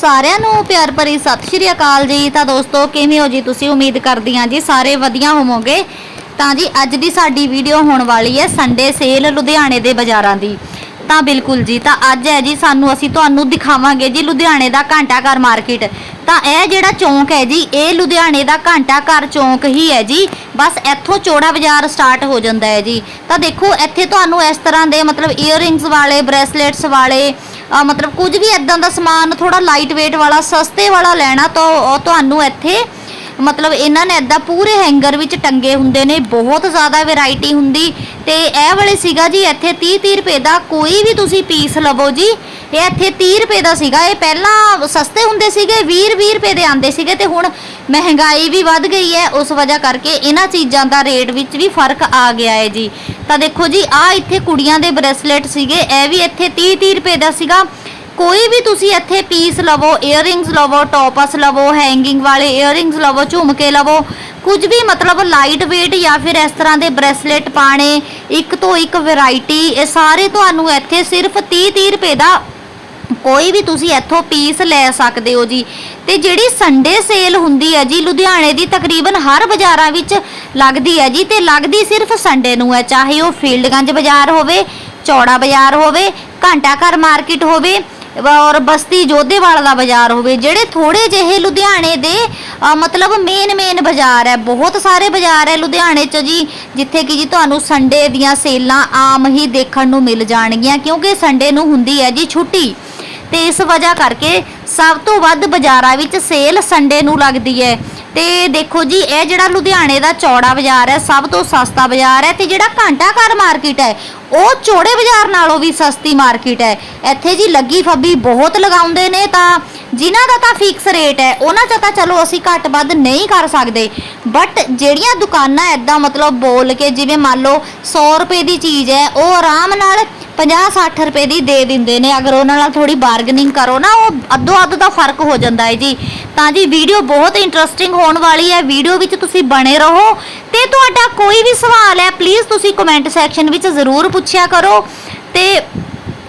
ਸਾਰਿਆਂ ਨੂੰ ਪਿਆਰ ਭਰੀ ਸਤਿ ਸ਼੍ਰੀ ਅਕਾਲ ਜੀ। ਤਾਂ ਦੋਸਤੋ, ਕਿਵੇਂ ਹੋ ਜੀ ਤੁਸੀਂ? ਉਮੀਦ ਕਰਦੀ ਹਾਂ ਜੀ ਸਾਰੇ ਵਧੀਆ ਹੋਵੋਗੇ। ਤਾਂ ਜੀ, ਅੱਜ ਦੀ ਸਾਡੀ ਵੀਡੀਓ ਹੋਣ ਵਾਲੀ ਹੈ ਸੰਡੇ ਸੇਲ ਲੁਧਿਆਣੇ ਦੇ ਬਾਜ਼ਾਰਾਂ ਦੀ। ਤਾਂ ਬਿਲਕੁਲ ਜੀ, ਤਾਂ ਅੱਜ ਹੈ ਜੀ ਸਾਨੂੰ ਅਸੀਂ ਤੁਹਾਨੂੰ ਦਿਖਾਵਾਂਗੇ ਜੀ ਲੁਧਿਆਣੇ ਦਾ ਘੰਟਾ ਘਰ ਮਾਰਕੀਟ। ਤਾਂ ਇਹ ਜਿਹੜਾ ਚੌਂਕ ਹੈ ਜੀ, ਇਹ ਲੁਧਿਆਣੇ ਦਾ ਘੰਟਾ ਘਰ ਚੌਂਕ ਹੀ ਹੈ ਜੀ। ਬਸ ਇੱਥੋਂ ਚੋੜਾ ਬਾਜ਼ਾਰ ਸਟਾਰਟ ਹੋ ਜਾਂਦਾ ਹੈ ਜੀ। ਤਾਂ ਦੇਖੋ, ਇੱਥੇ ਤੁਹਾਨੂੰ ਇਸ ਤਰ੍ਹਾਂ ਦੇ ਮਤਲਬ ਇਅਰਿੰਗਸ ਵਾਲੇ ਬ੍ਰੈਸਲੇਟਸ ਵਾਲੇ ਮਤਲਬ ਕੁਝ ਵੀ ਇਦਾਂ ਦਾ ਸਮਾਨ ਥੋੜਾ ਲਾਈਟ weight ਵਾਲਾ, ਸਸਤੇ ਵਾਲਾ ਲੈਣਾ ਤਾਂ ਉਹ ਤੁਹਾਨੂੰ ਇੱਥੇ ਮਤਲਬ ਇਹਨਾਂ ਨੇ ਇਦਾਂ ਪੂਰੇ ਹੈਂਗਰ ਵਿੱਚ ਟੰਗੇ ਹੁੰਦੇ ਨੇ, ਬਹੁਤ ਜ਼ਿਆਦਾ ਵੈਰਾਈਟੀ ਹੁੰਦੀ ਤੇ ਇਹ ਵਾਲੇ ਸੀਗਾ ਜੀ ਇੱਥੇ 30 30 ਰੁਪਏ ਦਾ, ਕੋਈ ਵੀ ਤੁਸੀਂ ਪੀਸ ਲਵੋ ਜੀ, ਇਹ ਇੱਥੇ 30 ਰੁਪਏ ਦਾ ਸੀਗਾ, ਇਹ ਪਹਿਲਾਂ ਸਸਤੇ ਹੁੰਦੇ ਸੀਗੇ 20 20 ਰੁਪਏ ਦੇ ਆਂਦੇ ਸੀਗੇ ਤੇ ਹੁਣ ਮਹਿੰਗਾਈ ਵੀ ਵੱਧ ਗਈ ਹੈ, ਉਸ ਵਜ੍ਹਾ ਕਰਕੇ ਇਹਨਾਂ ਚੀਜ਼ਾਂ ਦਾ ਰੇਟ ਵਿੱਚ ਵੀ ਫ਼ਰਕ ਆ ਗਿਆ ਹੈ ਜੀ। ਤਾਂ ਦੇਖੋ ਜੀ, ਆ ਇੱਥੇ ਕੁੜੀਆਂ ਦੇ ਬ੍ਰੇਸਲੇਟ ਸੀਗੇ, ਇਹ ਵੀ ਇੱਥੇ 30 30 ਰੁਪਏ ਦਾ ਸੀਗਾ। ਕੋਈ ਵੀ ਤੁਸੀਂ ਇੱਥੇ ਪੀਸ ਲਵੋ ਇਅਰਿੰਗਸ ਲਵੋ ਟੋਪਸ ਲਵੋ ਹੈਂਗਿੰਗ ਵਾਲੇ ਇਅਰਿੰਗਸ ਲਵੋ, ਝੁਮਕੇ ਲਵੋ, ਕੁਝ ਵੀ ਮਤਲਬ ਲਾਈਟ weight ਜਾਂ ਫਿਰ ਇਸ ਤਰ੍ਹਾਂ ਦੇ ਬ੍ਰੈਸਲੇਟ ਪਾਣੇ ਇੱਕ ਤੋਂ ਇੱਕ ਵੈਰਾਈਟੀ ਇਹ ਸਾਰੇ ਤੁਹਾਨੂੰ ਇੱਥੇ ਸਿਰਫ 30 30 ਰੁਪਏ ਦਾ ਕੋਈ ਵੀ ਤੁਸੀਂ ਇੱਥੋਂ ਪੀਸ ਲੈ ਸਕਦੇ ਹੋ ਜੀ। ਤੇ ਜਿਹੜੀ ਸੰਡੇ ਸੇਲ ਹੁੰਦੀ ਹੈ ਜੀ, ਲੁਧਿਆਣੇ ਦੀ ਤਕਰੀਬਨ ਹਰ ਬਾਜ਼ਾਰਾਂ ਵਿੱਚ ਲੱਗਦੀ ਹੈ ਜੀ। ਤੇ ਲੱਗਦੀ ਸਿਰਫ ਸੰਡੇ ਨੂੰ ਹੈ, ਚਾਹੇ ਉਹ ਫੀਲਡਗੰਜ ਬਾਜ਼ਾਰ ਹੋਵੇ, ਚੌੜਾ ਬਾਜ਼ਾਰ ਹੋਵੇ, ਘੰਟਾ ਘਰ ਮਾਰਕੀਟ ਹੋਵੇ ਔਰ ਬਸਤੀ ਜੋਧੇਵਾਲ ਦਾ ਬਾਜ਼ਾਰ ਹੋਵੇ, ਜਿਹੜੇ ਥੋੜੇ ਜਿਹੇ ਲੁਧਿਆਣੇ ਦੇ ਮਤਲਬ ਮੇਨ ਮੇਨ ਬਾਜ਼ਾਰ ਹੈ। ਬਹੁਤ ਸਾਰੇ ਬਾਜ਼ਾਰ ਹੈ ਲੁਧਿਆਣੇ 'ਚ ਜੀ, ਜਿੱਥੇ ਕਿ ਜੀ ਤੁਹਾਨੂੰ ਸੰਡੇ ਦੀਆਂ ਸੇਲਾਂ ਆਮ ਹੀ ਦੇਖਣ ਨੂੰ ਮਿਲ ਜਾਣਗੀਆਂ, ਕਿਉਂਕਿ ਸੰਡੇ ਨੂੰ ਹੁੰਦੀ ਹੈ ਜੀ ਛੁੱਟੀ। ਤੇ ਇਸ ਵਜ੍ਹਾ ਕਰਕੇ ਸਭ ਤੋਂ ਵੱਧ ਬਾਜ਼ਾਰਾਂ ਵਿੱਚ ਸੇਲ ਸੰਡੇ ਨੂੰ ਲੱਗਦੀ ਹੈ। ਤੇ ਦੇਖੋ ਜੀ, ਇਹ ਜਿਹੜਾ ਲੁਧਿਆਣੇ ਦਾ ਚੌੜਾ ਬਾਜ਼ਾਰ ਹੈ, ਸਭ ਤੋਂ ਸਸਤਾ ਬਾਜ਼ਾਰ ਹੈ ਤੇ ਜਿਹੜਾ ਘੰਟਾ ਘਰ ਮਾਰਕੀਟ ਹੈ, ਉਹ ਚੌੜੇ ਬਾਜ਼ਾਰ ਨਾਲੋਂ ਵੀ ਸਸਤੀ ਮਾਰਕੀਟ ਹੈ। ਇੱਥੇ ਜੀ ਲੱਗੀ ਫੱਬੀ ਬਹੁਤ ਲਗਾਉਂਦੇ ਨੇ ਤਾਂ ਜਿਨ੍ਹਾਂ ਦਾ ਤਾਂ ਫਿਕਸ ਰੇਟ ਹੈ, ਉਹਨਾਂ 'ਚ ਤਾਂ ਚਲੋ ਅਸੀਂ ਘੱਟ ਵੱਧ ਨਹੀਂ ਕਰ ਸਕਦੇ। ਬਟ ਜਿਹੜੀਆਂ ਦੁਕਾਨਾਂ ਐਦਾਂ ਮਤਲਬ ਬੋਲ ਕੇ ਜਿਵੇਂ ਮੰਨ ਲਓ 100 ਰੁਪਏ ਦੀ ਚੀਜ਼ ਹੈ, ਉਹ ਆਰਾਮ ਨਾਲ 50-60 ਰੁਪਏ ਦੀ ਦੇ ਦਿੰਦੇ ਨੇ। ਅਗਰ ਉਹਨਾਂ ਨਾਲ ਥੋੜੀ ਬਾਰਗੇਨਿੰਗ ਕਰੋ ਨਾ, ਉਹ ਅੱਧੋ ਅੱਧ ਦਾ ਫ਼ਰਕ ਹੋ ਜਾਂਦਾ ਹੈ ਜੀ। ਤਾਂ ਜੀ ਵੀਡੀਓ ਬਹੁਤ ਇੰਟਰਸਟਿੰਗ ਹੋਣ ਵਾਲੀ ਹੈ। ਵੀਡੀਓ ਵਿੱਚ ਤੁਸੀਂ ਬਣੇ ਰਹੋ। ਤੇ ਤੁਹਾਡਾ ਕੋਈ ਵੀ ਸਵਾਲ ਹੈ ਪਲੀਜ਼ ਤੁਸੀਂ ਕਮੈਂਟ ਸੈਕਸ਼ਨ ਵਿੱਚ ਜ਼ਰੂਰ ਪੁੱਛਿਆ ਕਰੋ। ਤੇ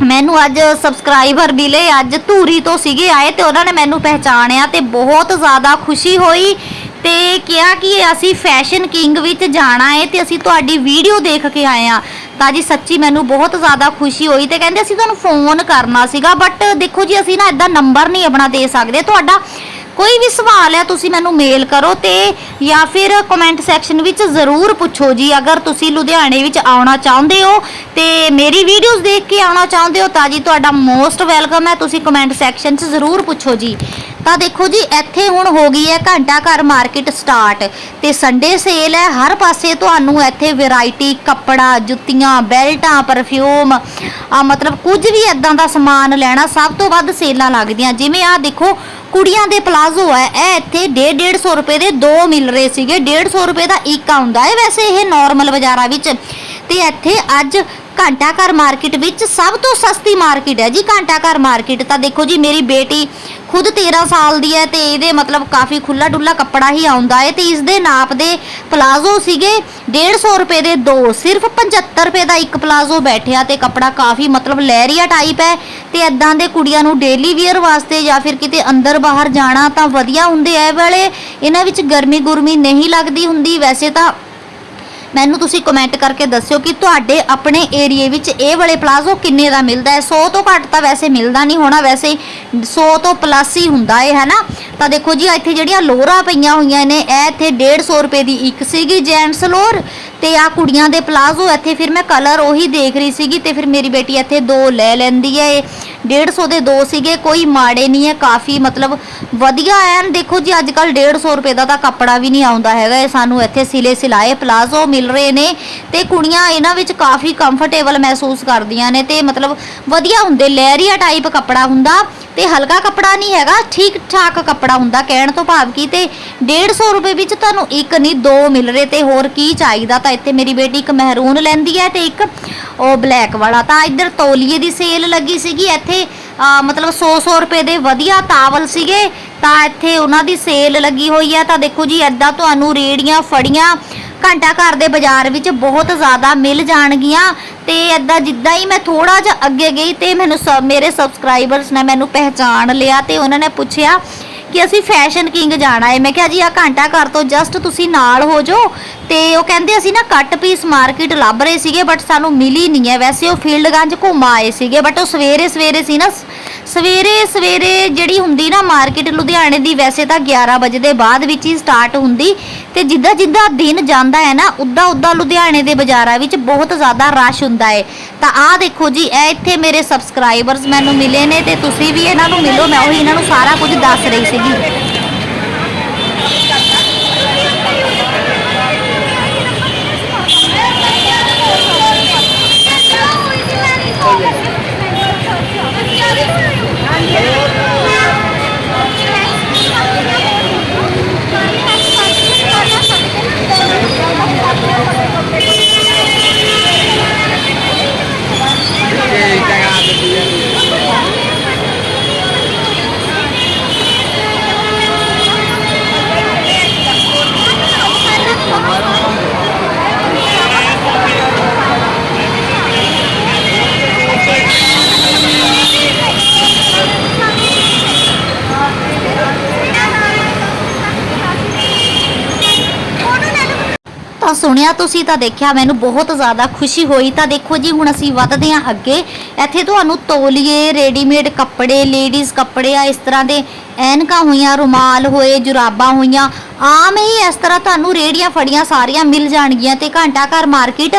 ਮੈਨੂੰ ਅੱਜ ਸਬਸਕ੍ਰਾਈਬਰ ਮਿਲੇ, ਅੱਜ ਧੂਰੀ ਤੋਂ ਸੀਗੇ ਆਏ ਤੇ ਉਹਨਾਂ ਨੇ ਮੈਨੂੰ ਪਹਿਚਾਣਿਆ ਤੇ ਬਹੁਤ ਜ਼ਿਆਦਾ ਖੁਸ਼ੀ ਹੋਈ ਤੇ ਕਿਹਾ ਕਿ ਅਸੀਂ ਫੈਸ਼ਨ ਕਿੰਗ ਵਿੱਚ ਜਾਣਾ ਹੈ ਤੇ ਅਸੀਂ ਤੁਹਾਡੀ ਵੀਡੀਓ ਦੇਖ ਕੇ ਆਏ ਆ ਤਾਂ ਜੀ। ਸੱਚੀ ਮੈਨੂੰ ਬਹੁਤ ਜ਼ਿਆਦਾ ਖੁਸ਼ੀ ਹੋਈ ਤੇ ਕਹਿੰਦੇ ਅਸੀਂ ਤੁਹਾਨੂੰ ਫੋਨ ਕਰਨਾ ਸੀਗਾ ਬਟ ਦੇਖੋ ਜੀ, ਅਸੀਂ ਨਾ ਇਦਾਂ ਨੰਬਰ ਨਹੀਂ ਆਪਣਾ ਦੇ ਸਕਦੇ। ਤੁਹਾਡਾ ਕੋਈ ਵੀ ਸਵਾਲ ਹੈ, ਤੁਸੀਂ ਮੈਨੂੰ ਮੇਲ ਕਰੋ ਤੇ ਜਾਂ ਫਿਰ ਕਮੈਂਟ ਸੈਕਸ਼ਨ ਵਿੱਚ ਜ਼ਰੂਰ ਪੁੱਛੋ ਜੀ। ਅਗਰ ਤੁਸੀਂ ਲੁਧਿਆਣੇ ਵਿੱਚ ਆਉਣਾ ਚਾਹੁੰਦੇ ਹੋ ਤੇ ਮੇਰੀ ਵੀਡੀਓਜ਼ ਦੇਖ ਕੇ ਆਉਣਾ ਚਾਹੁੰਦੇ ਹੋ ਤਾਂ ਜੀ, ਤੁਹਾਡਾ ਮੋਸਟ ਵੈਲਕਮ ਹੈ। ਤੁਸੀਂ ਕਮੈਂਟ ਸੈਕਸ਼ਨ 'ਚ ਜ਼ਰੂਰ ਪੁੱਛੋ ਜੀ। ਤਾਂ ਦੇਖੋ ਜੀ, ਇੱਥੇ ਹੁਣ ਹੋ ਗਈ ਹੈ ਘੰਟਾ ਘਰ ਮਾਰਕੀਟ ਸਟਾਰਟ ਤੇ ਸੰਡੇ ਸੇਲ ਹੈ। ਹਰ ਪਾਸੇ ਤੁਹਾਨੂੰ ਇੱਥੇ ਵੈਰਾਈਟੀ ਕੱਪੜਾ, ਜੁੱਤੀਆਂ, ਬੈਲਟਾਂ ਪਰਫਿਊਮ ਆ ਮਤਲਬ ਕੁਝ ਵੀ ਇਦਾਂ ਦਾ ਸਮਾਨ ਲੈਣਾ ਸਭ ਤੋਂ ਵੱਧ ਸੇਲਾਂ ਲੱਗਦੀਆਂ। ਜਿਵੇਂ ਆ ਦੇਖੋ, ਕੁੜੀਆਂ ਦੇ ਪਲਾਜ਼ੋ ਹੈ। ਇਹ ਇੱਥੇ 1.5 150 ਰੁਪਏ ਦੇ ਦੋ ਮਿਲ ਰਹੇ ਸੀਗੇ। 150 ਰੁਪਏ ਦਾ ਇੱਕ ਆਉਂਦਾ ਹੈ। ਵੈਸੇ ਇਹ ਨਾਰਮਲ ਬਾਜ਼ਾਰਾਂ ਵਿੱਚ। ਤੇ ਇੱਥੇ ਅੱਜ ਘੰਟਾ ਘਰ ਮਾਰਕੀਟ ਵਿੱਚ ਸਭ ਤੋਂ ਸਸਤੀ ਮਾਰਕੀਟ ਹੈ ਜੀ। ਘੰਟਾ ਘਰ ਮਾਰਕੀਟ ਤਾਂ ਦੇਖੋ ਜੀ, ਮੇਰੀ ਬੇਟੀ ਖੁਦ 13 ਸਾਲ ਦੀ ਹੈ ਤੇ ਇਹਦੇ ਮਤਲਬ ਕਾਫੀ ਖੁੱਲਾ ਡੁੱਲਾ ਕੱਪੜਾ ਹੀ ਆਉਂਦਾ ਹੈ ਤੇ ਇਸ ਦੇ ਨਾਪ ਦੇ ਪਲਾਜ਼ੋ ਸੀਗੇ 150 ਰੁਪਏ ਦੇ ਦੋ, ਸਿਰਫ 75 ਰੁਪਏ ਦਾ ਇੱਕ ਪਲਾਜ਼ੋ ਬੈਠਿਆ ਤੇ ਕੱਪੜਾ ਕਾਫੀ ਮਤਲਬ ਲਹਿਰੀਆ ਟਾਈਪ ਹੈ ਤੇ ਇਦਾਂ ਦੇ ਕੁੜੀਆਂ ਨੂੰ ਡੇਲੀ ਵੇਅਰ ਵਾਸਤੇ ਜਾਂ ਫਿਰ ਕਿਤੇ ਅੰਦਰ ਬਾਹਰ ਜਾਣਾ ਤਾਂ ਵਧੀਆ ਹੁੰਦੇ ਐ ਵਾਲੇ ਇਹਨਾਂ ਵਿੱਚ ਗਰਮੀ ਗੁਰਮੀ ਨਹੀਂ ਲੱਗਦੀ ਹੁੰਦੀ, ਵੈਸੇ ਤਾਂ ਮੈਨੂੰ ਤੁਸੀਂ ਕਮੈਂਟ ਕਰਕੇ ਦੱਸਿਓ ਕਿ ਤੁਹਾਡੇ ਆਪਣੇ ਏਰੀਏ ਵਿੱਚ ਇਹ ਵਾਲੇ ਪਲਾਜ਼ੋ ਕਿੰਨੇ ਦਾ ਮਿਲਦਾ ਹੈ? 100 ਤੋਂ ਘੱਟ ਤਾਂ ਵੈਸੇ ਮਿਲਦਾ ਨਹੀਂ ਹੋਣਾ, ਵੈਸੇ 100 ਤੋਂ ਪਲੱਸ ਹੀ ਹੁੰਦਾ ਹੈ ਹੈਨਾ? ਤਾਂ ਦੇਖੋ ਜੀ ਇੱਥੇ ਜਿਹੜੀਆਂ ਲੋਰਾਂ ਪਈਆਂ ਹੋਈਆਂ ਨੇ, ਇਹ ਇੱਥੇ 150 ਰੁਪਏ ਦੀ ਇੱਕ ਸੀਗੀ ਜੈਂਟਸ ਲੋਰ ਤੇ ਆ ਕੁੜੀਆਂ ਦੇ ਪਲਾਜ਼ੋ ਇੱਥੇ ਫਿਰ ਮੈਂ ਕਲਰ ਉਹੀ ਦੇਖ ਰਹੀ ਸੀਗੀ ਤੇ ਫਿਰ ਮੇਰੀ ਬੇਟੀ ਇੱਥੇ ਦੋ ਲੈ ਲੈਂਦੀ ਹੈ। ਇਹ 150 ਦੇ ਦੋ ਸੀਗੇ, ਕੋਈ ਮਾੜੇ ਨਹੀਂ ਹੈ, ਕਾਫੀ ਮਤਲਬ ਵਧੀਆ ਐਨ ਦੇਖੋ ਜੀ ਅੱਜ ਕੱਲ 150 ਰੁਪਏ ਦਾ ਤਾਂ ਕੱਪੜਾ ਵੀ ਨਹੀਂ ਆਉਂਦਾ ਹੈਗਾ। ਇਹ ਸਾਨੂੰ ਇੱਥੇ ਸਿਲੇ ਸਿਲਾਏ ਪਲਾਜ਼ੋ ਮਿਲ ਰਹੇ ਨੇ ਤੇ ਕੁੜੀਆਂ ਇਹਨਾਂ ਵਿੱਚ ਕਾਫੀ ਕੰਫਰਟੇਬਲ ਮਹਿਸੂਸ ਕਰਦੀਆਂ ਨੇ ਤੇ ਮਤਲਬ ਵਧੀਆ ਹੁੰਦੇ, ਲਹਿਰੀਆ ਟਾਈਪ ਕੱਪੜਾ ਹੁੰਦਾ। ਤੇ ਹਲਕਾ ਕੱਪੜਾ ਨਹੀਂ ਹੈਗਾ ਠੀਕ ਠਾਕ ਕੱਪੜਾ ਹੁੰਦਾ ਕਹਿਣ ਤੋਂ ਭਾਵ ਕੀ ਤੇ 150 ਰੁਪਏ ਵਿੱਚ ਤੁਹਾਨੂੰ ਇੱਕ ਨਹੀਂ, ਦੋ ਮਿਲ ਰਹੇ ਤੇ ਹੋਰ ਕੀ ਚਾਹੀਦਾ? ਤਾਂ ਇੱਥੇ ਮੇਰੀ ਬੇਟੀ ਇੱਕ ਮਹਿਰੂਨ ਲੈਂਦੀ ਹੈ ਤੇ ਇੱਕ ਉਹ ਬਲੈਕ ਵਾਲਾ। ਤਾਂ ਇੱਧਰ ਤੌਲੀਏ ਦੀ ਸੇਲ ਲੱਗੀ ਸੀਗੀ, ਇੱਥੇ ਮਤਲਬ 100-100 ਰੁਪਏ ਦੇ ਵਧੀਆ ਤਾਵਲ ਸੀਗੇ, ਤਾਂ ਇੱਥੇ ਉਹਨਾਂ ਦੀ ਸੇਲ ਲੱਗੀ ਹੋਈ ਹੈ ਤਾਂ ਦੇਖੋ ਜੀ ਐਦਾਂ ਤੁਹਾਨੂੰ ਰੇੜੀਆਂ, ਫੜੀਆਂ ਘੰਟਾ ਘਰ ਦੇ ਬਾਜ਼ਾਰ ਵਿੱਚ ਬਹੁਤ ਜ਼ਿਆਦਾ ਮਿਲ ਜਾਣਗੀਆਂ। ਤੇ ਐਦਾਂ ਜਿੱਦਾਂ ਹੀ ਮੈਂ ਥੋੜਾ ਜਿਹਾ ਅੱਗੇ ਗਈ ਤੇ ਮੈਨੂੰ ਸ- ਮੇਰੇ ਸਬਸਕ੍ਰਾਈਬਰਸ ਨੇ ਮੈਨੂੰ ਪਹਿਚਾਣ ਲਿਆ ਤੇ ਉਹਨਾਂ ਨੇ ਪੁੱਛਿਆ ਕਿ ਅਸੀਂ ਫੈਸ਼ਨ ਕਿੰਗ ਜਾਣਾ ਹੈ। ਮੈਂ ਕਿਹਾ ਜੀ ਆ ਘੰਟਾ ਘਰ ਤੋਂ ਜਸਟ ਤੁਸੀਂ ਨਾਲ ਹੋ ਜਾਓ। ਤੇ ਉਹ ਕਹਿੰਦੇ ਅਸੀਂ ਨਾ ਕੱਟ ਪੀਸ ਮਾਰਕੀਟ ਲੱਭ ਰਹੇ ਸੀਗੇ ਬਟ ਸਾਨੂੰ ਮਿਲੀ ਨਹੀਂ ਹੈ। ਵੈਸੇ ਉਹ ਫੀਲਡ ਗੰਜ ਘੁੰਮ ਆਏ ਸੀਗੇ ਬਟ ਉਹ ਸਵੇਰੇ ਸਵੇਰੇ ਸੀ ਨਾ ਸਵੇਰੇ ਸਵੇਰੇ ਜਿਹੜੀ ਹੁੰਦੀ ਨਾ ਮਾਰਕੀਟ ਲੁਧਿਆਣੇ ਦੀ ਵੈਸੇ ਤਾਂ 11 ਵਜੇ ਦੇ ਬਾਅਦ ਵਿੱਚ ਹੀ ਸਟਾਰਟ ਹੁੰਦੀ ਤੇ ਜਿੱਦਾਂ ਜਿੱਦਾਂ ਦਿਨ ਜਾਂਦਾ ਹੈ ਨਾ, ਉਦਾਂ ਉਦਾਂ ਲੁਧਿਆਣੇ ਦੇ ਬਾਜ਼ਾਰਾਂ ਵਿੱਚ ਬਹੁਤ ਜ਼ਿਆਦਾ ਰਸ਼ ਹੁੰਦਾ ਹੈ। ਤਾਂ ਆਹ ਦੇਖੋ ਜੀ, ਇਹ ਇੱਥੇ ਮੇਰੇ ਸਬਸਕ੍ਰਾਈਬਰਸ ਮੈਨੂੰ ਮਿਲੇ ਨੇ ਤੇ ਤੁਸੀਂ ਵੀ ਇਹਨਾਂ ਨੂੰ ਮਿਲੋ, ਮੈਂ ਉਹੀ ਇਹਨਾਂ ਨੂੰ ਸਾਰਾ ਕੁਝ ਦੱਸ ਰਹੀ ਸੀਗੀ। ਸੁਣਿਆ ਤੁਸੀਂ ਤਾਂ ਦੇਖਿਆ, ਮੈਨੂੰ ਬਹੁਤ ਜ਼ਿਆਦਾ ਖੁਸ਼ੀ ਹੋਈ। ਤਾਂ ਦੇਖੋ ਜੀ, ਹੁਣ ਅਸੀਂ ਵੱਧਦੇ ਹਾਂ ਅੱਗੇ। ਇੱਥੇ ਤੁਹਾਨੂੰ ਤੌਲੀਏ ਰੈਡੀਮੇਡ ਕੱਪੜੇ ਲੇਡੀਜ਼ ਕੱਪੜੇ ਆ, ਇਸ ਤਰ੍ਹਾਂ ਦੇ ਐਨਕਾਂ ਹੋਈਆਂ, ਰੁਮਾਲ ਹੋਏ, ਜੁਰਾਬਾਂ ਹੋਈਆਂ। ਆਮ ਹੀ ਇਸ ਤਰ੍ਹਾਂ ਤੁਹਾਨੂੰ ਰੇੜੀਆਂ ਫੜੀਆਂ ਸਾਰੀਆਂ ਮਿਲ ਜਾਣਗੀਆਂ ਤੇ ਘੰਟਾ ਘਰ ਮਾਰਕੀਟ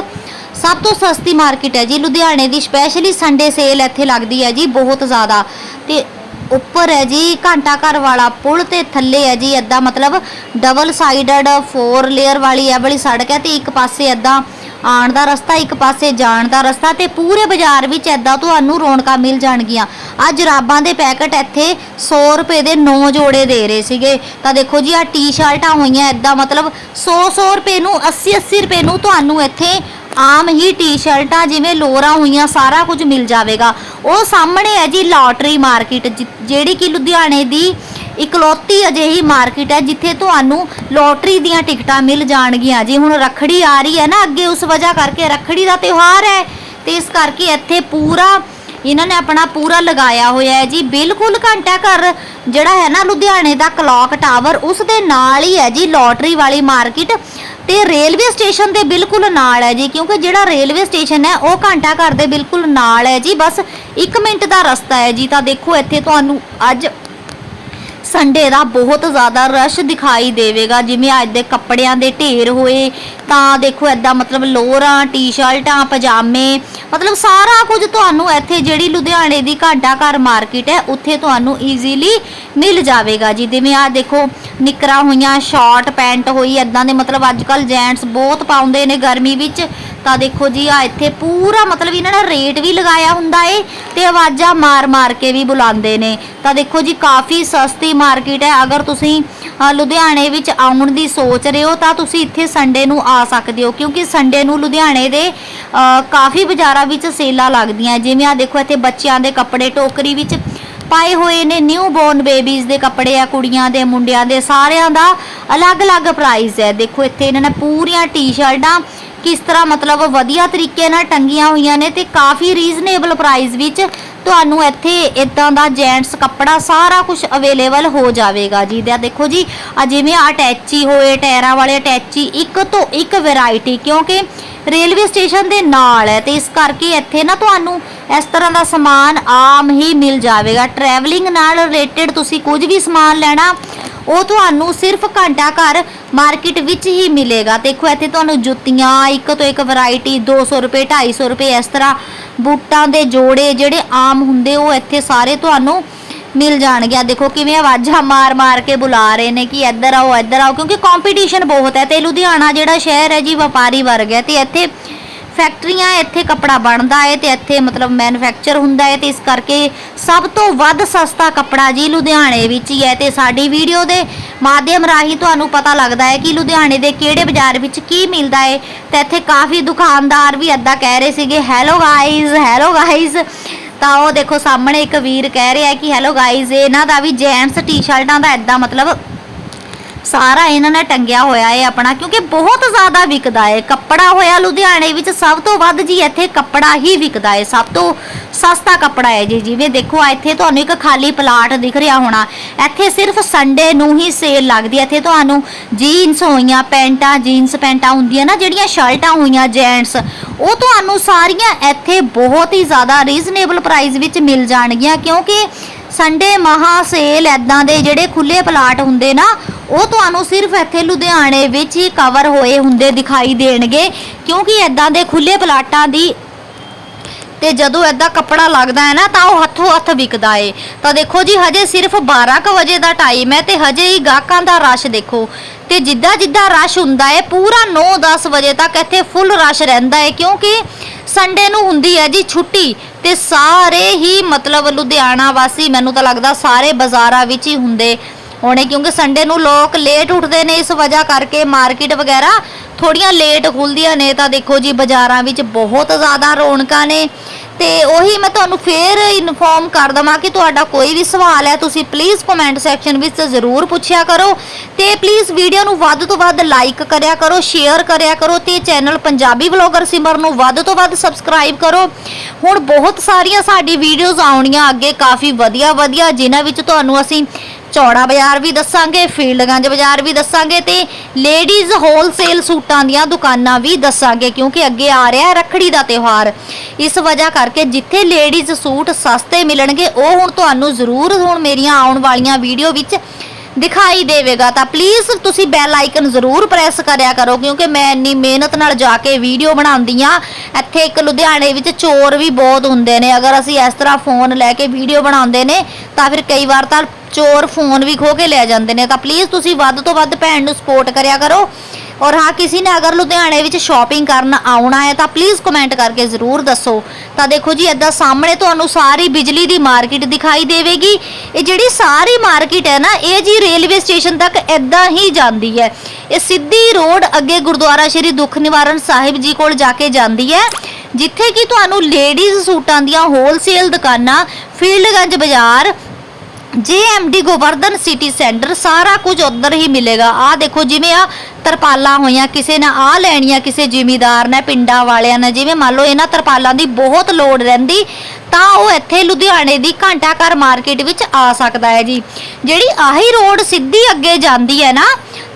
ਸਭ ਤੋਂ ਸਸਤੀ ਮਾਰਕੀਟ ਹੈ ਜੀ। ਲੁਧਿਆਣੇ ਦੀ ਸਪੈਸ਼ਲੀ ਸੰਡੇ ਸੇਲ ਇੱਥੇ ਲੱਗਦੀ ਹੈ ਜੀ, ਬਹੁਤ ਜ਼ਿਆਦਾ। ਤੇ ਉੱਪਰ ਹੈ ਜੀ, ਘੰਟਾ ਘਰ ਵਾਲਾ ਪੁਲ ਤੇ ਥੱਲੇ ਹੈ ਜੀ ਐਦਾਂ ਮਤਲਬ ਡਬਲ ਸਾਈਡਡ ਫੋਰ ਲੇਅਰ ਵਾਲੀ ਇਹ ਵਾਲੀ ਸੜਕ ਹੈ ਤੇ ਇੱਕ ਪਾਸੇ ਐਦਾਂ ਆਉਣ ਦਾ ਰਸਤਾ, ਇੱਕ ਪਾਸੇ ਜਾਣ ਦਾ ਰਸਤਾ ਤੇ ਪੂਰੇ ਬਾਜ਼ਾਰ ਵਿੱਚ ਐਦਾਂ ਤੁਹਾਨੂੰ ਰੌਣਕਾਂ ਮਿਲ ਜਾਣਗੀਆਂ। ਆ ਜਰਾਬਾਂ ਦੇ ਪੈਕਟ ਇੱਥੇ 100 ਰੁਪਏ ਦੇ 9 ਜੋੜੇ ਦੇ ਰਹੇ ਸੀਗੇ। ਤਾਂ ਦੇਖੋ ਜੀ ਆ ਟੀ-ਸ਼ਰਟਾਂ ਹੋਈਆਂ ਐਦਾਂ ਮਤਲਬ 100 100 ਰੁਪਏ ਨੂੰ 80 80 ਰੁਪਏ ਨੂੰ ਤੁਹਾਨੂੰ ਇੱਥੇ ਆਮ ਹੀ ਟੀ-ਸ਼ਰਟਾਂ ਜਿਵੇਂ ਲੋਰਾਂ ਹੋਈਆਂ, ਸਾਰਾ ਕੁਝ ਮਿਲ ਜਾਵੇਗਾ। ਉਹ ਸਾਹਮਣੇ ਹੈ ਜੀ ਲਾਟਰੀ ਮਾਰਕੀਟ, ਜਿ- ਜਿਹੜੀ ਕਿ ਲੁਧਿਆਣੇ ਦੀ ਇਕਲੌਤੀ ਅਜਿਹੀ ਮਾਰਕੀਟ ਹੈ, ਜਿੱਥੇ ਤੁਹਾਨੂੰ ਲੋਟਰੀ ਦੀਆਂ ਟਿਕਟਾਂ ਮਿਲ ਜਾਣਗੀਆਂ। ਜੀ ਹੁਣ ਰੱਖੜੀ ਆ ਰਹੀ ਹੈ ਨਾ, ਅੱਗੇ ਉਸ ਵਜ੍ਹਾ ਕਰਕੇ ਰੱਖੜੀ ਦਾ ਤਿਉਹਾਰ ਹੈ, ਤੇ ਇਸ ਕਰਕੇ ਇੱਥੇ ਪੂਰਾ, ਇਹਨਾਂ ਨੇ ਆਪਣਾ ਪੂਰਾ ਲਗਾਇਆ ਹੋਇਆ ਹੈ ਜੀ। ਬਿਲਕੁਲ ਘੰਟਾ ਘਰ ਜਿਹੜਾ ਹੈ ਨਾ ਲੁਧਿਆਣੇ ਦਾ ਕਲੌਕ ਟਾਵਰ, ਉਸ ਦੇ ਨਾਲ ਹੀ ਹੈ ਜੀ ਲੋਟਰੀ ਵਾਲੀ ਮਾਰਕੀਟ। ਤੇ ਰੇਲਵੇ ਸਟੇਸ਼ਨ ਦੇ ਬਿਲਕੁਲ ਨਾਲ ਹੈ ਜੀ, ਕਿਉਂਕਿ ਜਿਹੜਾ ਰੇਲਵੇ ਸਟੇਸ਼ਨ ਹੈ, ਉਹ ਘੰਟਾ ਘਰ ਦੇ ਬਿਲਕੁਲ ਨਾਲ ਹੈ ਜੀ। ਬਸ 1 ਮਿੰਟ ਦਾ ਰਸਤਾ ਹੈ ਜੀ। ਤਾਂ ਦੇਖੋ, ਇੱਥੇ ਤੁਹਾਨੂੰ ਅੱਜ ਸੰਡੇ ਦਾ ਬਹੁਤ ਜ਼ਿਆਦਾ ਰਸ਼ ਦਿਖਾਈ ਦੇਵੇਗਾ। ਜਿਵੇਂ ਅੱਜ ਦੇ ਕੱਪੜਿਆਂ ਦੇ ਢੇਰ ਹੋਏ ਤਾਂ ਦੇਖੋ ਐਦਾਂ ਮਤਲਬ ਲੋਅਰਾਂ ਟੀ-ਸ਼ਰਟਾਂ, ਪਜਾਮੇ, ਮਤਲਬ ਸਾਰਾ ਕੁਝ ਤੁਹਾਨੂੰ ਇੱਥੇ ਜਿਹੜੀ ਲੁਧਿਆਣੇ ਦੀ ਘਾਟਾ ਘਰ ਮਾਰਕੀਟ ਹੈ, ਉੱਥੇ ਤੁਹਾਨੂੰ ਈਜ਼ੀਲੀ ਮਿਲ ਜਾਵੇਗਾ ਜੀ। ਜਿਵੇਂ ਆ ਦੇਖੋ, ਨਿਕਰਾਂ ਹੋਈਆਂ ਸ਼ਾਰਟ ਪੈਂਟ ਹੋਈ ਐਦਾਂ ਦੇ ਮਤਲਬ ਅੱਜ ਕੱਲ ਜੈਂਟਸ ਬਹੁਤ ਪਾਉਂਦੇ ਨੇ ਗਰਮੀ ਵਿੱਚ। ਤਾਂ ਦੇਖੋ ਜੀ ਆ ਇੱਥੇ ਪੂਰਾ ਮਤਲਬ ਇਹਨਾਂ ਨੇ ਰੇਟ ਵੀ ਲਗਾਇਆ ਹੁੰਦਾ ਏ ਤੇ ਆਵਾਜ਼ਾਂ ਮਾਰ-ਮਾਰ ਕੇ ਵੀ ਬੁਲਾਉਂਦੇ ਨੇ। ਤਾਂ ਦੇਖੋ ਜੀ, ਕਾਫੀ ਸਸਤੀ ਮਾਰਕੀਟ ਹੈ। ਅਗਰ ਤੁਸੀਂ ਲੁਧਿਆਣੇ ਵਿੱਚ ਆਉਣ ਦੀ ਸੋਚ ਰਹੇ ਹੋ ਤਾਂ ਤੁਸੀਂ ਇੱਥੇ ਸੰਡੇ ਨੂੰ ਆ ਸਕਦੇ ਹੋ, ਕਿਉਂਕਿ ਸੰਡੇ ਨੂੰ ਲੁਧਿਆਣੇ ਦੇ ਕਾਫੀ ਬਾਜ਼ਾਰਾਂ ਵਿੱਚ ਸੇਲਾਂ ਲੱਗਦੀਆਂ। ਜਿਵੇਂ ਆ ਦੇਖੋ, ਇੱਥੇ ਬੱਚਿਆਂ ਦੇ ਕੱਪੜੇ ਟੋਕਰੀ ਵਿੱਚ ਪਾਏ ਹੋਏ ਨੇ ਨਿਊ ਬੋਰਨ ਬੇਬੀਜ਼ ਦੇ ਕੱਪੜੇ ਆ, ਕੁੜੀਆਂ ਦੇ, ਮੁੰਡਿਆਂ ਦੇ, ਸਾਰਿਆਂ ਦਾ ਅਲੱਗ-ਅਲੱਗ ਪ੍ਰਾਈਸ ਹੈ। ਦੇਖੋ, ਇੱਥੇ ਇਹਨਾਂ ਨੇ ਪੂਰੀਆਂ ਟੀ-ਸ਼ਰਟਾਂ ਕਿਸ ਤਰ੍ਹਾਂ ਮਤਲਬ ਵਧੀਆ ਤਰੀਕੇ ਨਾਲ ਟੰਗੀਆਂ ਹੋਈਆਂ ਨੇ ਤੇ ਕਾਫੀ ਰੀਜ਼ਨੇਬਲ ਪ੍ਰਾਈਸ ਵਿੱਚ ਤੁਹਾਨੂੰ ਇੱਥੇ ਇਦਾਂ ਦਾ ਜੈਂਟਸ ਕੱਪੜਾ ਸਾਰਾ ਕੁਝ ਅਵੇਲੇਬਲ ਹੋ ਜਾਵੇਗਾ ਜੀ। ਤੇ ਦੇਖੋ ਜੀ ਆ ਜਿਵੇਂ ਅਟੈਚੀ ਹੋਏ, ਟਾਇਰਾਂ ਵਾਲੇ ਅਟੈਚੀ ਇੱਕ ਤੋਂ ਇੱਕ ਵੈਰਾਈਟੀ ਕਿਉਂਕਿ ਰੇਲਵੇ ਸਟੇਸ਼ਨ ਦੇ ਨਾਲ ਹੈ ਤੇ ਇਸ ਕਰਕੇ ਇੱਥੇ ਨਾ ਤੁਹਾਨੂੰ ਇਸ ਤਰ੍ਹਾਂ ਦਾ ਸਮਾਨ ਆਮ ਹੀ ਮਿਲ ਜਾਵੇਗਾ। ਟਰੈਵਲਿੰਗ ਨਾਲ ਰਿਲੇਟਡ ਤੁਸੀਂ ਕੁਝ ਵੀ ਸਮਾਨ ਲੈਣਾ ਉਹ ਤੁਹਾਨੂੰ ਸਿਰਫ ਘੰਟਾ ਘਰ ਮਾਰਕੀਟ ਵਿੱਚ ਹੀ ਮਿਲੇਗਾ। ਦੇਖੋ, ਇੱਥੇ ਤੁਹਾਨੂੰ ਜੁੱਤੀਆਂ, ਇੱਕ ਤੋਂ ਇੱਕ ਵੈਰਾਈਟੀ 200 ਰੁਪਏ 250 ਰੁਪਏ, ਇਸ ਤਰ੍ਹਾਂ ਬੂਟਾਂ ਦੇ ਜੋੜੇ ਜਿਹੜੇ ਆਮ ਹੁੰਦੇ, ਉਹ ਇੱਥੇ ਸਾਰੇ ਤੁਹਾਨੂੰ ਮਿਲ ਜਾਣਗੇ। ਆਹ ਦੇਖੋ, ਕਿਵੇਂ ਆਵਾਜ਼ਾਂ ਮਾਰ-ਮਾਰ ਕੇ ਬੁਲਾ ਰਹੇ ਨੇ ਕਿ ਇੱਧਰ ਆਓ ਇੱਧਰ ਆਓ, ਕਿਉਂਕਿ ਕੰਪੀਟੀਸ਼ਨ ਬਹੁਤ ਹੈ ਤੇ ਲੁਧਿਆਣਾ ਜਿਹੜਾ ਸ਼ਹਿਰ ਹੈ ਜੀ, ਵਪਾਰੀ ਵਰਗ ਹੈ ਤੇ ਇੱਥੇ ਫੈਕਟਰੀਆਂ, ਇੱਥੇ ਕੱਪੜਾ ਬਣਦਾ ਹੈ ਤੇ ਇੱਥੇ ਮਤਲਬ ਮੈਨੂਫੈਕਚਰ ਹੁੰਦਾ ਹੈ ਤੇ ਇਸ ਕਰਕੇ ਸਭ ਤੋਂ ਵੱਧ ਸਸਤਾ ਕੱਪੜਾ ਜੀ ਲੁਧਿਆਣੇ ਵਿੱਚ ਹੀ ਹੈ ਤੇ ਸਾਡੀ ਵੀਡੀਓ ਦੇ ਮਾਧਿਅਮ ਰਾਹੀਂ ਤੁਹਾਨੂੰ ਪਤਾ ਲੱਗਦਾ ਹੈ ਕਿ ਲੁਧਿਆਣੇ ਦੇ ਕਿਹੜੇ ਬਾਜ਼ਾਰ ਵਿੱਚ ਕੀ ਮਿਲਦਾ ਹੈ ਤੇ ਇੱਥੇ ਕਾਫੀ ਦੁਕਾਨਦਾਰ ਵੀ ਅੱਦਾ ਕਹਿ ਰਹੇ ਸੀਗੇ ਹੈਲੋ ਗਾਇਜ਼ ਹੈਲੋ ਗਾਇਜ਼ ਤਾਂ ਉਹ ਦੇਖੋ ਸਾਹਮਣੇ ਇੱਕ ਵੀਰ ਕਹਿ ਰਿਹਾ ਕਿ ਹੈਲੋ ਗਾਇਜ਼ ਇਹਨਾਂ ਦਾ ਵੀ ਜੈਂਟਸ ਟੀ-ਸ਼ਰਟਾਂ ਦਾ ਐਦਾਂ ਮਤਲਬ ਸਾਰਾ ਇਹਨਾਂ ਨੇ ਟੰਗਿਆ ਹੋਇਆ ਹੈ ਆਪਣਾ, ਕਿਉਂਕਿ ਬਹੁਤ ਜ਼ਿਆਦਾ ਵਿਕਦਾ ਹੈ। ਕੱਪੜਾ ਹੋਇਆ ਲੁਧਿਆਣੇ ਵਿੱਚ ਸਭ ਤੋਂ ਵੱਧ ਜੀ ਇੱਥੇ ਕੱਪੜਾ ਹੀ ਵਿਕਦਾ ਹੈ। ਸਭ ਤੋਂ ਸਸਤਾ ਕੱਪੜਾ ਹੈ ਜੀ। ਜਿਵੇਂ ਦੇਖੋ ਇੱਥੇ ਤੁਹਾਨੂੰ ਇੱਕ ਖਾਲੀ ਪਲਾਟ ਦਿਖ ਰਿਹਾ ਹੋਣਾ। ਇੱਥੇ ਸਿਰਫ ਸੰਡੇ ਨੂੰ ਹੀ ਸੇਲ ਲੱਗਦੀ ਹੈ। ਇੱਥੇ ਤੁਹਾਨੂੰ ਜੀਨਸ ਹੋਈਆਂ, ਪੈਂਟਾਂ ਜੀਨਸ ਪੈਂਟਾਂ ਹੁੰਦੀਆਂ ਨਾ, ਜਿਹੜੀਆਂ ਸ਼ਰਟਾਂ ਹੋਈਆਂ, ਜੈਂਟਸ, ਉਹ ਤੁਹਾਨੂੰ ਸਾਰੀਆਂ ਇੱਥੇ ਬਹੁਤ ਹੀ ਜ਼ਿਆਦਾ ਰੀਜ਼ਨੇਬਲ ਪ੍ਰਾਈਸ ਵਿੱਚ ਮਿਲ ਜਾਣਗੀਆਂ। ਕਿਉਂਕਿ ਸੰਡੇ ਮਹਾ ਸੇਲ ਐਦਾਂ ਦੇ ਜਿਹੜੇ ਖੁੱਲੇ ਪਲਾਟ ਹੁੰਦੇ ਨਾ ਉਹ ਤੁਹਾਨੂੰ ਸਿਰਫ ਇੱਥੇ ਲੁਧਿਆਣੇ ਵਿੱਚ ਹੀ ਕਵਰ ਹੋਏ ਹੁੰਦੇ ਦਿਖਾਈ ਦੇਣਗੇ, ਕਿਉਂਕਿ ਐਦਾਂ ਦੇ ਖੁੱਲੇ ਪਲਾਟਾਂ ਦੀ ਤੇ ਜਦੋਂ ਐਦਾਂ ਕੱਪੜਾ ਲੱਗਦਾ ਹੈ ਨਾ, ਤਾਂ ਉਹ ਹੱਥੋਂ ਹੱਥ ਵਿਕਦਾ ਏ। ਤਾਂ ਦੇਖੋ ਜੀ, ਹਜੇ ਸਿਰਫ 12 ਵਜੇ ਦਾ ਟਾਈਮ ਹੈ ਤੇ ਹਜੇ ਹੀ ਗਾਹਕਾਂ ਦਾ ਰਸ਼ ਦੇਖੋ। ਤੇ ਜਿੱਦਾਂ ਜਿੱਦਾਂ ਰਸ਼ ਹੁੰਦਾ ਹੈ ਪੂਰਾ 9-10 ਵਜੇ ਤੱਕ ਇੱਥੇ ਫੁੱਲ ਰਸ਼ ਰਹਿੰਦਾ ਹੈ ਕਿਉਂਕਿ ਸੰਡੇ ਨੂੰ ਹੁੰਦੀ ਹੈ ਜੀ ਛੁੱਟੀ ਤੇ ਸਾਰੇ ਹੀ ਮਤਲਬ ਲੁਧਿਆਣਾ ਵਾਸੀ, ਮੈਨੂੰ ਤਾਂ ਲੱਗਦਾ ਸਾਰੇ ਬਾਜ਼ਾਰਾਂ ਵਿੱਚ ਹੀ ਹੁੰਦੇ ਹੋਣੇ, ਕਿਉਂਕਿ ਸੰਡੇ ਨੂੰ ਲੋਕ ਲੇਟ ਉੱਠਦੇ ਨੇ, ਇਸ ਵਜ੍ਹਾ ਕਰਕੇ ਮਾਰਕੀਟ ਵਗੈਰਾ ਥੋੜੀਆਂ ਲੇਟ ਖੁੱਲਦੀਆਂ ਨੇ। ਤਾਂ ਦੇਖੋ ਜੀ, ਬਾਜ਼ਾਰਾਂ ਵਿੱਚ ਬਹੁਤ ਜ਼ਿਆਦਾ ਰੌਣਕਾਂ ਨੇ। ਤੇ ਉਹੀ ਮੈਂ ਤੁਹਾਨੂੰ ਫੇਰ ਇਨਫੋਰਮ ਕਰ ਦਵਾਂ ਕਿ ਤੁਹਾਡਾ ਕੋਈ ਵੀ ਸਵਾਲ ਹੈ, ਤੁਸੀਂ ਪਲੀਜ਼ ਕਮੈਂਟ ਸੈਕਸ਼ਨ ਵਿੱਚ ਜ਼ਰੂਰ ਪੁੱਛਿਆ ਕਰੋ। ਤੇ ਪਲੀਜ਼ ਵੀਡੀਓ ਨੂੰ ਵੱਧ ਤੋਂ ਵੱਧ ਲਾਈਕ ਕਰਿਆ ਕਰੋ ਸ਼ੇਅਰ ਕਰਿਆ ਕਰੋ ਤੇ ਚੈਨਲ ਪੰਜਾਬੀ ਵਲੌਗਰ ਸਿਮਰ ਨੂੰ ਵੱਧ ਤੋਂ ਵੱਧ ਸਬਸਕ੍ਰਾਈਬ ਕਰੋ। ਹੁਣ ਬਹੁਤ ਸਾਰੀਆਂ ਸਾਡੀ ਵੀਡੀਓਜ਼ ਆਉਣੀਆਂ ਅੱਗੇ, ਕਾਫੀ ਵਧੀਆ ਵਧੀਆ ਜਿਨ੍ਹਾਂ ਵਿੱਚ ਤੁਹਾਨੂੰ ਅਸੀਂ ਚੌੜਾ ਬਾਜ਼ਾਰ ਵੀ ਦੱਸਾਂਗੇ, ਫੀਲਡਗੰਜ ਬਾਜ਼ਾਰ ਵੀ ਦੱਸਾਂਗੇ ਤੇ ਲੇਡੀਜ਼ ਹੋਲਸੇਲ ਸੂਟਾਂ ਦੀਆਂ ਦੁਕਾਨਾਂ ਵੀ ਦੱਸਾਂਗੇ ਕਿਉਂਕਿ ਅੱਗੇ ਆ ਰਿਹਾ ਹੈ ਰੱਖੜੀ ਦਾ ਤਿਉਹਾਰ। ਇਸ ਵਜ੍ਹਾ ਕਰਕੇ ਜਿੱਥੇ ਲੇਡੀਜ਼ ਸੂਟ ਸਸਤੇ ਮਿਲਣਗੇ, ਉਹ ਹੁਣ ਤੁਹਾਨੂੰ ਜ਼ਰੂਰ ਹੁਣ ਮੇਰੀਆਂ ਆਉਣ ਵਾਲੀਆਂ ਵੀਡੀਓ ਵਿੱਚ ਦਿਖਾਈ ਦੇਵੇਗਾ। ਤਾਂ ਪਲੀਜ਼ ਤੁਸੀਂ ਬੈਲ ਆਈਕਨ ਜ਼ਰੂਰ ਪ੍ਰੈਸ ਕਰਿਆ ਕਰੋ ਕਿਉਂਕਿ ਮੈਂ ਇੰਨੀ ਮਿਹਨਤ ਨਾਲ ਜਾ ਕੇ ਵੀਡੀਓ ਬਣਾਉਂਦੀ ਆ ਇੱਥੇ ਇੱਕ ਲੁਧਿਆਣੇ ਵਿੱਚ ਚੋਰ ਵੀ ਬਹੁਤ ਹੁੰਦੇ ਨੇ। ਅਗਰ ਅਸੀਂ ਇਸ ਤਰ੍ਹਾਂ ਫੋਨ ਲੈ ਕੇ ਵੀਡੀਓ ਬਣਾਉਂਦੇ ਨੇ, ਤਾਂ ਫਿਰ ਕਈ ਵਾਰ ਤਾਂ ਚੋਰ ਫੋਨ ਵੀ ਖੋ ਕੇ ਲੈ ਜਾਂਦੇ ਨੇ। ਤਾਂ ਪਲੀਜ਼ ਤੁਸੀਂ ਵੱਧ ਤੋਂ ਵੱਧ ਭੈਣ ਨੂੰ ਸਪੋਰਟ ਕਰਿਆ ਕਰੋ। ਔਰ ਹਾਂ, ਕਿਸੇ ਨੇ ਅਗਰ ਲੁਧਿਆਣੇ ਵਿੱਚ ਸ਼ਾਪਿੰਗ ਕਰਨ ਆਉਣਾ ਹੈ, ਤਾਂ ਪਲੀਜ਼ ਕਮੈਂਟ ਕਰਕੇ ਜ਼ਰੂਰ ਦੱਸੋ। ਤਾਂ ਦੇਖੋ ਜੀ ਇੱਦਾਂ ਸਾਹਮਣੇ ਤੁਹਾਨੂੰ ਸਾਰੀ ਬਿਜਲੀ ਦੀ ਮਾਰਕੀਟ ਦਿਖਾਈ ਦੇਵੇਗੀ। ਇਹ ਜਿਹੜੀ ਸਾਰੀ ਮਾਰਕੀਟ ਹੈ ਨਾ, ਇਹ ਜੀ ਰੇਲਵੇ ਸਟੇਸ਼ਨ ਤੱਕ ਇੱਦਾਂ ਹੀ ਜਾਂਦੀ ਹੈ। ਇਹ ਸਿੱਧੀ ਰੋਡ ਅੱਗੇ ਗੁਰਦੁਆਰਾ ਸ਼੍ਰੀ ਦੁੱਖ ਨਿਵਾਰਨ ਸਾਹਿਬ ਜੀ ਕੋਲ ਜਾ ਕੇ ਜਾਂਦੀ ਹੈ, ਜਿੱਥੇ ਕਿ ਤੁਹਾਨੂੰ ਲੇਡੀਜ਼ ਸੂਟਾਂ ਦੀਆਂ ਹੋਲਸੇਲ ਦੁਕਾਨਾਂ, ਫੀਲਡਗੰਜ ਬਾਜ਼ਾਰ ਜੀਐਮਡੀ ਗੋਵਰਧਨ ਸਿਟੀ ਸੈਂਟਰ, ਸਾਰਾ ਕੁਝ ਉਧਰ ਹੀ ਮਿਲੇਗਾ। ਆ ਦੇਖੋ, ਜਿਵੇਂ ਆ ਤਰਪਾਲਾਂ ਹੋਈਆਂ, ਕਿਸੇ ਨੇ ਆ ਲੈਣੀਆਂ, ਕਿਸੇ ਜ਼ਿਮੀਦਾਰ ਨੇ, ਪਿੰਡਾਂ ਵਾਲਿਆਂ ਨੇ। ਜਿਵੇਂ ਮੰਨ ਲਓ, ਇਹਨਾਂ ਤਰਪਾਲਾਂ ਦੀ ਬਹੁਤ ਲੋੜ ਰਹਿੰਦੀ, ਤਾਂ ਉਹ ਇੱਥੇ ਲੁਧਿਆਣੇ ਦੀ ਘੰਟਾ ਘਰ ਮਾਰਕੀਟ ਵਿੱਚ ਆ ਸਕਦਾ ਹੈ ਜੀ। ਜਿਹੜੀ ਆਹੀ ਰੋਡ ਸਿੱਧੀ ਅੱਗੇ ਜਾਂਦੀ ਹੈ ਨਾ,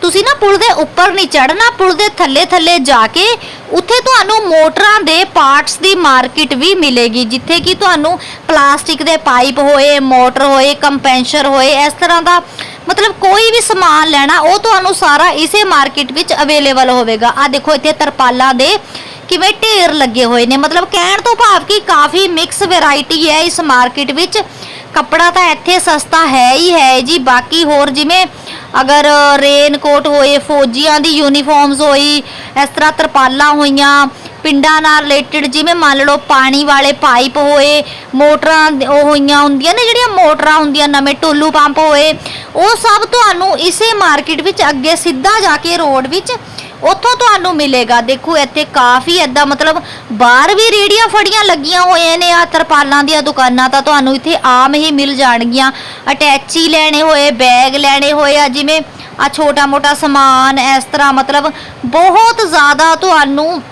ਤੁਸੀਂ ਨਾ ਪੁਲ ਦੇ ਉੱਪਰ ਨਹੀਂ ਚੜਨਾ ਪੁਲ ਦੇ ਥੱਲੇ ਥੱਲੇ ਜਾ ਕੇ ਉੱਥੇ ਤੁਹਾਨੂੰ ਮੋਟਰਾਂ ਦੇ ਪਾਰਟਸ ਦੀ ਮਾਰਕੀਟ ਵੀ ਮਿਲੇਗੀ, ਜਿੱਥੇ ਕਿ ਤੁਹਾਨੂੰ ਪਲਾਸਟਿਕ ਦੇ ਪਾਈਪ ਹੋਏ, ਮੋਟਰ ਹੋਏ, ਕੰਪੈਂਸਰ ਹੋਏ, ਇਸ ਤਰ੍ਹਾਂ ਦਾ ਮਤਲਬ ਕੋਈ ਵੀ ਸਮਾਨ ਲੈਣਾ, ਉਹ ਤੁਹਾਨੂੰ ਸਾਰਾ ਇਸੇ ਮਾਰਕੀਟ ਵਿੱਚ ਅਵੇਲੇਬਲ ਹੋਵੇਗਾ। ਆ ਦੇਖੋ, ਇੱਥੇ ਤਰਪਾਲਾਂ ਦੇ ਕਿਵੇਂ ਢੇਰ ਲੱਗੇ ਹੋਏ ਨੇ। ਮਤਲਬ ਕਹਿਣ ਤੋਂ ਭਾਵ ਕਿ ਕਾਫੀ ਮਿਕਸ ਵੈਰਾਈਟੀ ਹੈ ਇਸ ਮਾਰਕੀਟ ਵਿੱਚ। ਕੱਪੜਾ ਤਾਂ ਇੱਥੇ ਸਸਤਾ ਹੈ ਹੀ ਹੈ ਜੀ, ਬਾਕੀ ਹੋਰ ਜਿਵੇਂ ਅਗਰ ਰੇਨ ਕੋਟ ਹੋਏ, ਫੌਜੀਆਂ ਦੀ ਯੂਨੀਫਾਰਮਸ ਹੋਈ, ਇਸ ਤਰ੍ਹਾਂ ਤਰਪਾਲਾਂ ਹੋਈਆਂ, ਪਿੰਡਾਂ ਨਾਲ ਰਿਲੇਟਡ ਜਿਵੇਂ ਮੰਨ ਲਓ ਪਾਣੀ ਵਾਲੇ ਪਾਈਪ ਹੋਏ, ਮੋਟਰਾਂ ਉਹ ਹੋਈਆਂ ਹੁੰਦੀਆਂ ਨੇ, ਜਿਹੜੀਆਂ ਮੋਟਰਾਂ ਹੁੰਦੀਆਂ ਨਵੇਂ ਟੋਲੂ ਪੰਪ ਹੋਏ, ਉਹ ਸਭ ਤੁਹਾਨੂੰ ਇਸੇ ਮਾਰਕੀਟ ਵਿੱਚ ਅੱਗੇ ਸਿੱਧਾ ਜਾ ਕੇ ਰੋਡ ਵਿੱਚ ਉੱਥੋਂ ਤੁਹਾਨੂੰ ਮਿਲੇਗਾ। ਦੇਖੋ, ਇੱਥੇ ਕਾਫੀ ਐਦਾਂ ਮਤਲਬ ਬਾਹਰ ਵੀ ਰੇੜੀਆਂ ਫੜੀਆਂ ਲੱਗੀਆਂ ਹੋਈਆਂ ਨੇ ਆ ਤਰਪਾਲਾਂ ਦੀਆਂ ਦੁਕਾਨਾਂ, ਤਾਂ ਤੁਹਾਨੂੰ ਇੱਥੇ ਆਮ ਹੀ ਮਿਲ ਜਾਣਗੀਆਂ। ਅਟੈਚੀ ਲੈਣੇ ਹੋਏ, ਬੈਗ ਲੈਣੇ ਹੋਏ ਆ, ਜਿਵੇਂ ਆ ਛੋਟਾ ਮੋਟਾ ਸਮਾਨ, ਇਸ ਤਰ੍ਹਾਂ ਮਤਲਬ ਬਹੁਤ ਜ਼ਿਆਦਾ ਤੁਹਾਨੂੰ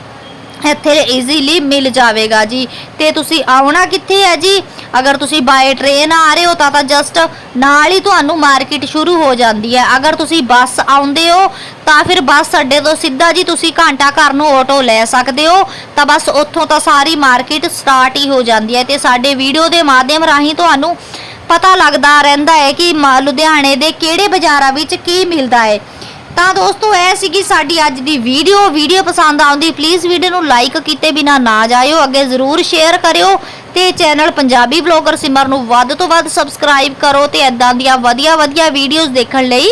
ਇੱਥੇ ਈਜ਼ੀਲੀ ਮਿਲ ਜਾਵੇਗਾ ਜੀ। ਤੇ ਤੁਸੀਂ ਆਉਣਾ ਕਿੱਥੇ ਹੈ ਜੀ? ਅਗਰ ਤੁਸੀਂ ਬਾਏ ਟ੍ਰੇਨ ਆ ਰਹੇ ਹੋ ਤਾਂ ਤਾਂ ਜਸਟ ਨਾਲ ਹੀ ਤੁਹਾਨੂੰ ਮਾਰਕੀਟ ਸ਼ੁਰੂ ਹੋ ਜਾਂਦੀ ਹੈ। ਅਗਰ ਤੁਸੀਂ ਬੱਸ ਆਉਂਦੇ ਹੋ ਤਾਂ ਫਿਰ ਬੱਸ ਅੱਡੇ ਤੋਂ ਸਿੱਧਾ ਜੀ ਤੁਸੀਂ ਘੰਟਾ ਘਰ ਨੂੰ ਆਟੋ ਲੈ ਸਕਦੇ ਹੋ। ਤਾਂ ਬਸ ਉੱਥੋਂ ਤਾਂ ਸਾਰੀ ਮਾਰਕੀਟ ਸਟਾਰਟ ਹੀ ਹੋ ਜਾਂਦੀ ਹੈ ਤੇ ਸਾਡੇ ਵੀਡੀਓ ਦੇ ਮਾਧਿਅਮ ਰਾਹੀਂ ਤੁਹਾਨੂੰ ਪਤਾ ਲੱਗਦਾ ਰਹਿੰਦਾ ਹੈ ਕਿ ਮ- ਲੁਧਿਆਣੇ ਦੇ ਕਿਹੜੇ ਬਾਜ਼ਾਰਾਂ ਵਿੱਚ ਕੀ ਮਿਲਦਾ ਹੈ। ਤਾਂ ਦੋਸਤੋ, ਇਹ ਸੀਗੀ ਸਾਡੀ ਅੱਜ ਦੀ ਵੀਡੀਓ। ਵੀਡੀਓ ਪਸੰਦ ਆਉਂਦੀ ਪਲੀਜ਼ ਵੀਡੀਓ ਨੂੰ ਲਾਈਕ ਕੀਤੇ ਬਿਨਾ ਨਾ ਜਾਇਓ। ਅੱਗੇ ਜ਼ਰੂਰ ਸ਼ੇਅਰ ਕਰਿਓ ਤੇ ਚੈਨਲ ਪੰਜਾਬੀ ਵਲੌਗਰ ਸਿਮਰ ਨੂੰ ਵੱਧ ਤੋਂ ਵੱਧ ਸਬਸਕ੍ਰਾਈਬ ਕਰੋ ਤੇ ਐਦਾਂ ਦੀਆਂ ਵਧੀਆ ਵਧੀਆ ਵੀਡੀਓਜ਼ ਦੇਖਣ ਲਈ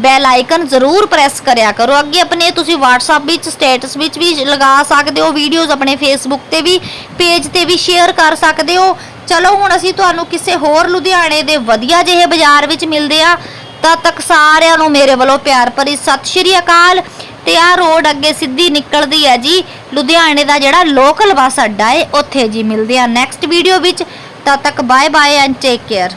ਬੈਲ ਆਈਕਨ ਜ਼ਰੂਰ ਪ੍ਰੈਸ ਕਰਿਆ ਕਰੋ। ਅੱਗੇ ਆਪਣੇ ਤੁਸੀਂ WhatsApp ਵਿੱਚ ਸਟੇਟਸ ਵਿੱਚ ਵੀ ਲਗਾ ਸਕਦੇ ਹੋ। ਵੀਡੀਓਜ਼ ਆਪਣੇ Facebook ਤੇ ਵੀ ਪੇਜ ਤੇ ਵੀ ਸ਼ੇਅਰ ਕਰ ਸਕਦੇ ਹੋ। ਚਲੋ, ਹੁਣ ਅਸੀਂ ਤੁਹਾਨੂੰ ਕਿਸੇ ਹੋਰ ਲੁਧਿਆਣੇ ਦੇ ਵਧੀਆ ਜਿਹੇ ਬਾਜ਼ਾਰ ਵਿੱਚ ਮਿਲਦੇ ਆ ਤਦ ਤੱਕ ਸਾਰਿਆਂ ਨੂੰ ਮੇਰੇ ਵੱਲੋਂ ਪਿਆਰ ਭਰੀ ਸਤਿ ਸ਼੍ਰੀ ਅਕਾਲ। ਤੇ ਆਹ ਰੋਡ ਅੱਗੇ ਸਿੱਧੀ ਨਿਕਲਦੀ ਹੈ ਜੀ। ਲੁਧਿਆਣੇ ਦਾ ਜਿਹੜਾ ਲੋਕਲ ਬੱਸ ਅੱਡਾ ਹੈ ਉੱਥੇ ਜੀ ਮਿਲਦੇ ਆ ਨੈਕਸਟ ਵੀਡੀਓ ਵਿੱਚ। ਤਦ ਤੱਕ bye bye and take care